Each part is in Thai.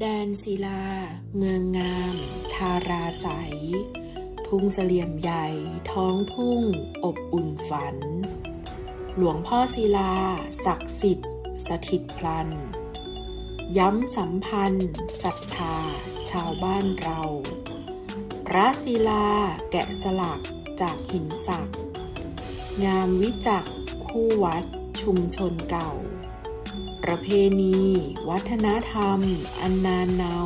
แดนศิลา เมืองงาม ทาราใส ทุ่งเสลี่ยมใหญ่ ท้องทุ่ง อบอุ่นฝัน หลวงพ่อศิลา ศักดิ์สิทธิ์ สถิตพลัน ย้ำสัมพันธ์ศรัทธา ชาวบ้านเรา พระศิลาแกะสลักจากหินสัก งามวิจักคู่วัดชุมชนเก่า ประเพณี วัฒนธรรม อันนานเนา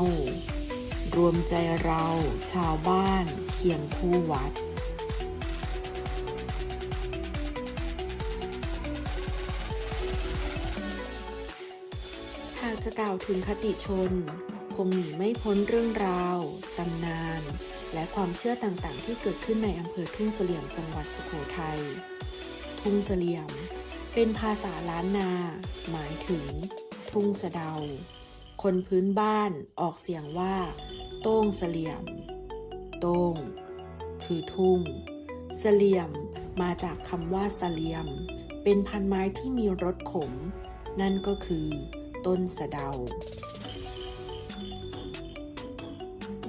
รวมใจเราชาวบ้านเคียงคู่วัด หากจะกล่าวถึงคติชน คงหนีไม่พ้นเรื่องราว ตำนาน และความเชื่อต่างๆ ที่เกิดขึ้นในอำเภอทุ่งเสลี่ยมจังหวัดสุโขทัย ทุ่งเสลี่ยม เป็นภาษาล้านนา หมายถึง ทุ่งสะเดา คนพื้นบ้านออกเสียงว่า โต้งเสลี่ยม โต้ง คือทุ่ง เสลี่ยมมาจากคำว่าเสลี่ยม เป็นพันไม้ที่มีรสขม นั่นก็คือ ต้นสะเดา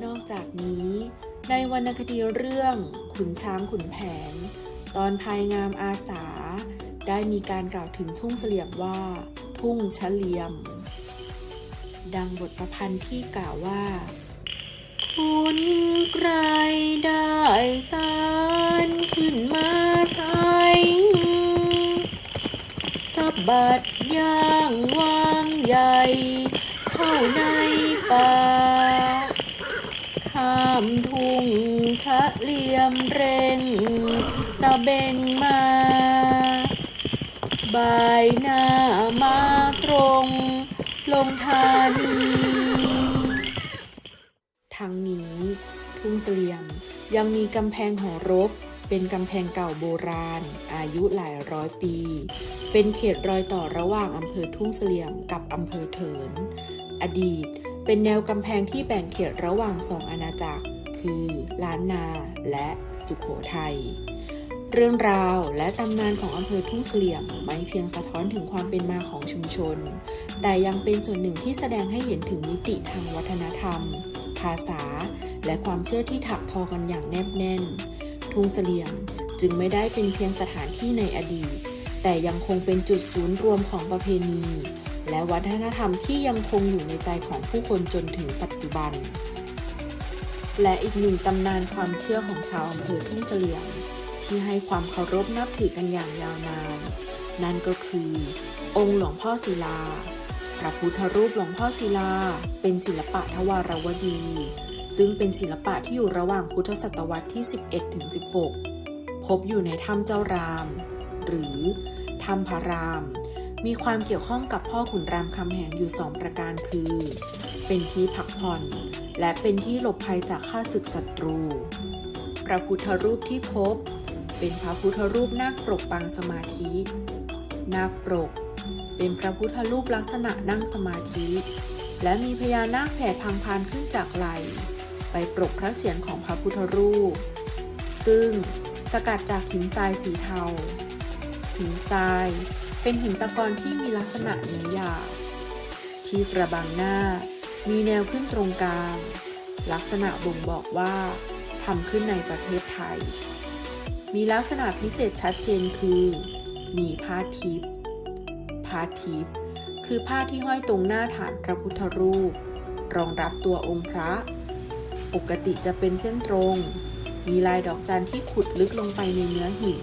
นอกจากนี้ในวรรณคดีเรื่องขุนช้างขุนแผน ตอนภายงามอาสา ได้มีการกล่าวถึงทุ่งเสลี่ยมว่า ทุ่งเฉลียม ดังบทประพันธ์ที่กล่าวว่า คุณไกรได้สารขึ้นมาใช้สะบัดย่างวางใหญ่เข้าในป่าข้ามทุ่งชะเลี่ยมเร่งตะเบงมา บายหน้ามาตรง ลงธานีทั้งนี้ ทุ่งเสลี่ยมยังมีกำแพงหอรบ เป็นกำแพงเก่าโบราณ อายุหลายร้อยปี เป็นเขตรอยต่อระหว่างอำเภอทุ่งเสลี่ยมกับอำเภอเถิน อดีตเป็นแนวกำแพงที่แบ่งเขตระหว่างสองอาณาจักร คือล้านนาและสุขโขทัย เรื่องราวและตำนานของอำเภอทุ่งเสลี่ยมไม่เพียงสะท้อนถึงความเป็นมาของชุมชน แต่ยังเป็นส่วนหนึ่งที่แสดงให้เห็นถึงมิติทางวัฒนธรรม ภาษา และความเชื่อที่ถักทอกันอย่างแนบแน่น ทุ่งเสลี่ยมจึงไม่ได้เป็นเพียงสถานที่ในอดีต แต่ยังคงเป็นจุดศูนย์รวมของประเพณี และวัฒนธรรมที่ยังคงอยู่ในใจของผู้คนจนถึงปัจจุบัน และอีกหนึ่งตำนานความเชื่อของชาวอำเภอทุ่งเสลี่ยม ที่ให้ความเคารพนับถือกันอย่างยาวนาน นั่นก็คือ องค์หลวงพ่อศิลา พระพุทธรูปหลวงพ่อศิลา เป็นศิลปะทวารวดี ซึ่งเป็นศิลปะที่อยู่ระหว่างพุทธศตวรรษที่ 11ถึง16 พบอยู่ในถ้ำเจ้าราม หรือถ้ำพระราม มีความเกี่ยวข้องกับพ่อขุนรามคำแหงอยู่สองประการคือ เป็นที่พักผ่อน และเป็นที่หลบภัยจากข้าศึกศัตรูพระพุทธรูปที่พบ เป็นพระพุทธรูปนาคปรกปางสมาธิ นาคปรก เป็นพระพุทธรูปลักษณะนั่งสมาธิ และมีพญานาคแผ่พังพานขึ้นจากไหลไปปรกพระเศียรของพระพุทธรูป ซึ่งสกัดจากหินทรายสีเทา หินทราย เป็นหินตะกอนที่มีลักษณะเนื้อหยาบที่กระบังหน้ามีแนวขึ้นตรงกลาง ลักษณะบ่งบอกว่าทำขึ้นในประเทศไทย มีลักษณะพิเศษชัดเจนคือ มีผ้าทิพย์ผ้าทิพย์คือผ้าที่ห้อยตรงหน้าฐานพระพุทธรูป รองรับตัวองค์พระ ปกติจะเป็นเส้นตรง มีลายดอกจันที่ขุดลึกลงไปในเนื้อหิน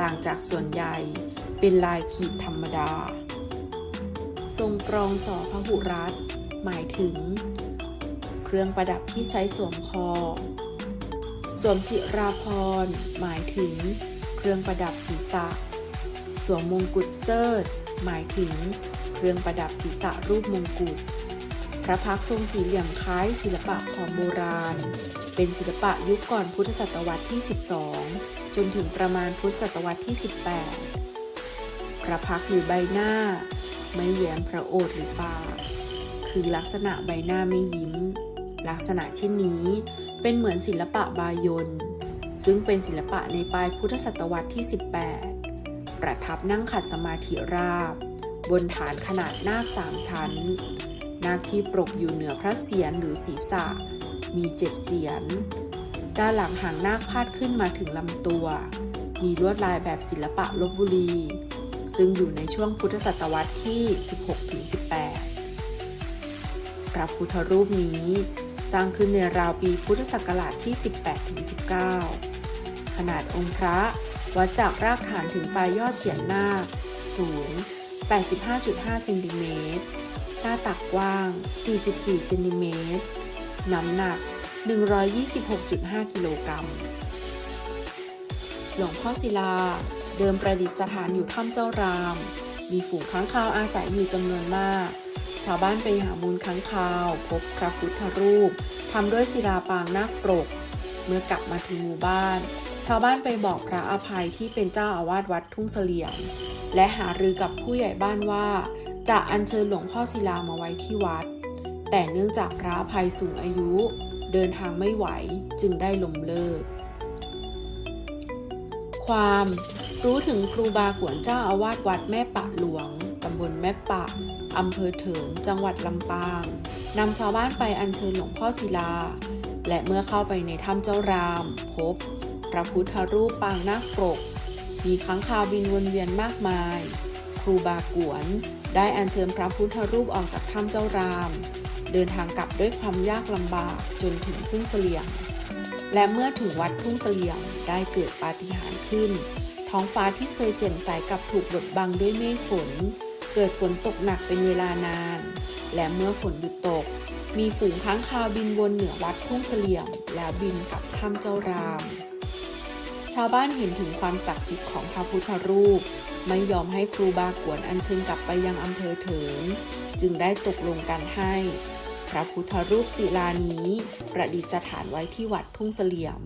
ต่างจากส่วนใหญ่เป็นลายขีดธรรมดา ทรงกรองสอพหุรัตหมายถึง เครื่องประดับที่ใช้สวมคอ สวมศิราพร หมายถึง เครื่องประดับศีรษะ สวมมงกุฎเสิร์ธหมายถึง เครื่องประดับศีรษะรูปมงกุฎ พระพักทรงสี่เหลี่ยมคล้ายศิลปะของโบราณ เป็นศิลปะยุคก่อนพุทธศตวรรษที่ 12 จนถึงประมาณพุทธศตวรรษที่ 18 พระพักหรือใบหน้า ไม่แย้มพระโอษฐ์หรือปาก คือลักษณะใบหน้าไม่ยิ้ม ลักษณะเช่นนี้ เป็นเหมือนศิลปะบายนซึ่งเป็นศิลปะในปลายพุทธศตวรรษที่ 18 ประทับนั่งขัดสมาธิราบ บนฐานขนาดนาคสามชั้น นาคที่ปรกอยู่เหนือพระเศียรหรือศีรษะ มีเจ็ดเสียนด้านหลังหางนาคพาดขึ้นมาถึงลำตัว มีลวดลายแบบศิลปะลบบุรี ซึ่งอยู่ในช่วงพุทธศตวรรษที่ 16-18 พระพุทธรูปนี้ สร้างขึ้นในราวปีพุทธศักราชที่ 18-19 ขนาดองค์พระวัดจากรากฐานถึงปลายยอดเสียนนาสูง 85.5เซนติเมตร หน้าตักกว้าง 44เซนติเมตร น้ำหนัก 126.5 กิโลกรัม หลวงพ่อศิลา เดิมประดิษฐานอยู่ถ้ำเจ้าราม มีฝูงค้างคาวอาศัยอยู่จำนวนมาก ชาวบ้านไปหามูลค้างคาว พบพระพุทธรูปทำด้วยศิลาปางนาคปรก เมื่อกลับมาถึงหมู่บ้าน ชาวบ้านไปบอกพระอภัยที่เป็นเจ้าอาวาสวัดทุ่งเสลี่ยม และหารือกับผู้ใหญ่บ้านว่า จะอัญเชิญหลวงพ่อศิลามาไว้ที่วัด แต่เนื่องจากพระอภัยสูงอายุ เดินทางไม่ไหวจึงได้ลมเลิก ความรู้ถึงครูบากวนเจ้าอาวาสวัดแม่ปะหลวงำบลแม่ปะอำเภอเถินจังหวัดลำปางนำชาวบ้านไปอัญเชิญหลวงพ่อศิลา และเมื่อเข้าไปในถ้ำเจ้าราม พบ พระพุทธรูปปางนาคปก มีค้างคาวบินวนเวียนมากมาย ครูบากวน ได้อัญเชิญพระพุทธรูปออกจากถ้ำเจ้าราม เดินทางกลับด้วยความยากลำบากจนถึงทุ่งเสลียมและเมื่อถึงวัดทุ่งเสลียมได้เกิดปาฏิหาริย์ขึ้น ท้องฟ้าที่เคยแจ่มใสกลับถูกบดบังด้วยเมฆฝน เกิดฝนตกหนักเป็นเวลานาน และเมื่อฝนหยุดตก มีฝูงค้างคาวบินวนเหนือวัดทุ่งเสลี่ยม แล้วบินกลับถ้ำเจ้าราม ชาวบ้านเห็นถึงความศักดิ์สิทธิ์ของพระพุทธรูป ไม่ยอมให้ครูบากวนอัญเชิญกลับไปยังอำเภอเถิน จึงได้ตกลงกันให้ พระพุทธรูปศิลานี้ประดิษฐานไว้ที่วัดทุ่งเสลี่ยม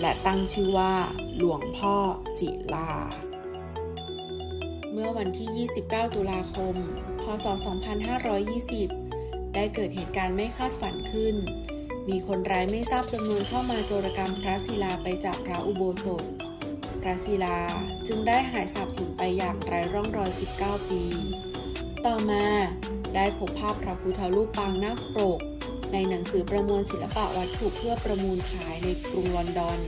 และตั้งชื่อว่า หลวงพ่อศิลา เมื่อวันที่ 29 ตุลาคม พศ 2520 ได้เกิดเหตุการณ์ไม่คาดฝันขึ้น มีคนร้ายไม่ทราบจำนวนเข้ามาโจรกรรมพระศิลาไปจากพระอุโบสถ พระศิลาจึงได้หายสาบสูญไปอย่างไร้ร่องรอย 19 ปี ต่อมาได้พบภาพพระพุทธรูปปางนาคปรก ในหนังสือประมวลศิลปะวัตถุเพื่อประมูลขายในกรุงลอนดอน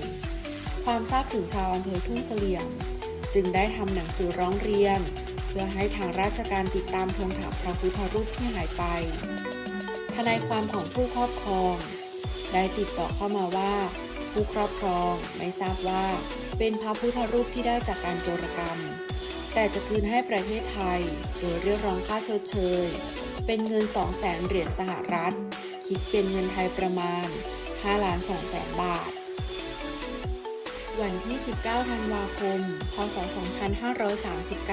ความทราบถึงชาวอำเภอทุ่งเสลี่ยม จึงได้ทำหนังสือร้องเรียน เพื่อให้ทางราชการติดตามทวงถามพระพุทธรูปที่หายไป ทนายความของผู้ครอบครอง ได้ติดต่อเข้ามาว่า ผู้ครอบครองไม่ทราบว่า เป็นพระพุทธรูปที่ได้จากการโจรกรรม แต่จะคืนให้ประเทศไทย โดยเรียกร้องค่าชดเชย เป็นเงิน 2 0 0แสนเหรียญสหรัฐ คิดเป็นเงินไทยประมาณ5ล้าน2แสนบาท วันที่ 19 ธันวาคม พศ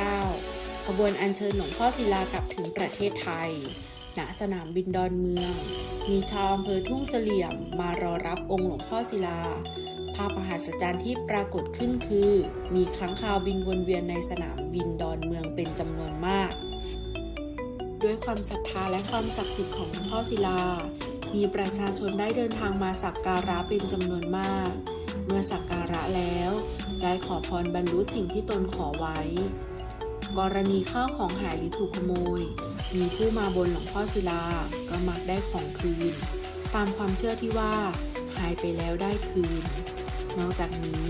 2539 ขบวนอัญเชิญหลวงพ่อศิลากลับถึงประเทศไทย ณ สนามบินดอนเมือง มีชาวอำเภอทุ่งเสลี่ยมมารอรับองค์หลวงพ่อศิลา ภาพมหัศจรรย์ที่ปรากฏขึ้นคือ มีค้างคาวบินวนเวียนในสนามบินดอนเมืองเป็นจำนวนมาก ด้วยความศรัทธาและความศักดิ์สิทธิ์ของหลวงพ่อศิลา มีประชาชนได้เดินทางมาสักการะเป็นจำนวนมาก เมื่อสักการะแล้ว ได้ขอพรบรรลุสิ่งที่ตนขอไว้ กรณีข้าวของหายหรือถูกขโมย มีผู้มาบนหลวงพ่อศิลาก็มักได้ของคืน ตามความเชื่อที่ว่า หายไปแล้วได้คืน นอกจากนี้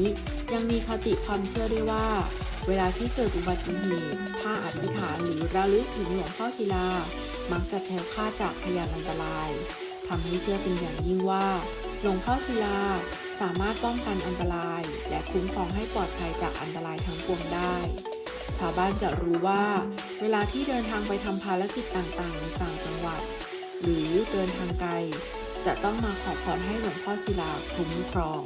ยังมีคติความเชื่อด้วยว่า เวลาที่เกิดอุบัติเหตุถ้าอธิษฐานหรือระลึกถึงหลวงพ่อศิลา มักจะแคล้วคลาดจากพยานอันตรายทำให้เชื่อเป็นอย่างยิ่งว่า หลวงพ่อศิลา สามารถป้องกันอันตราย และคุ้มครองให้ปลอดภัยจากอันตรายทั้งปวงได้ ชาวบ้านจะรู้ว่า เวลาที่เดินทางไปทำภารกิจต่างๆ ในต่างจังหวัด หรือเดินทางไกล จะต้องมาขอพรให้หลวงพ่อศิลาคุ้มครอง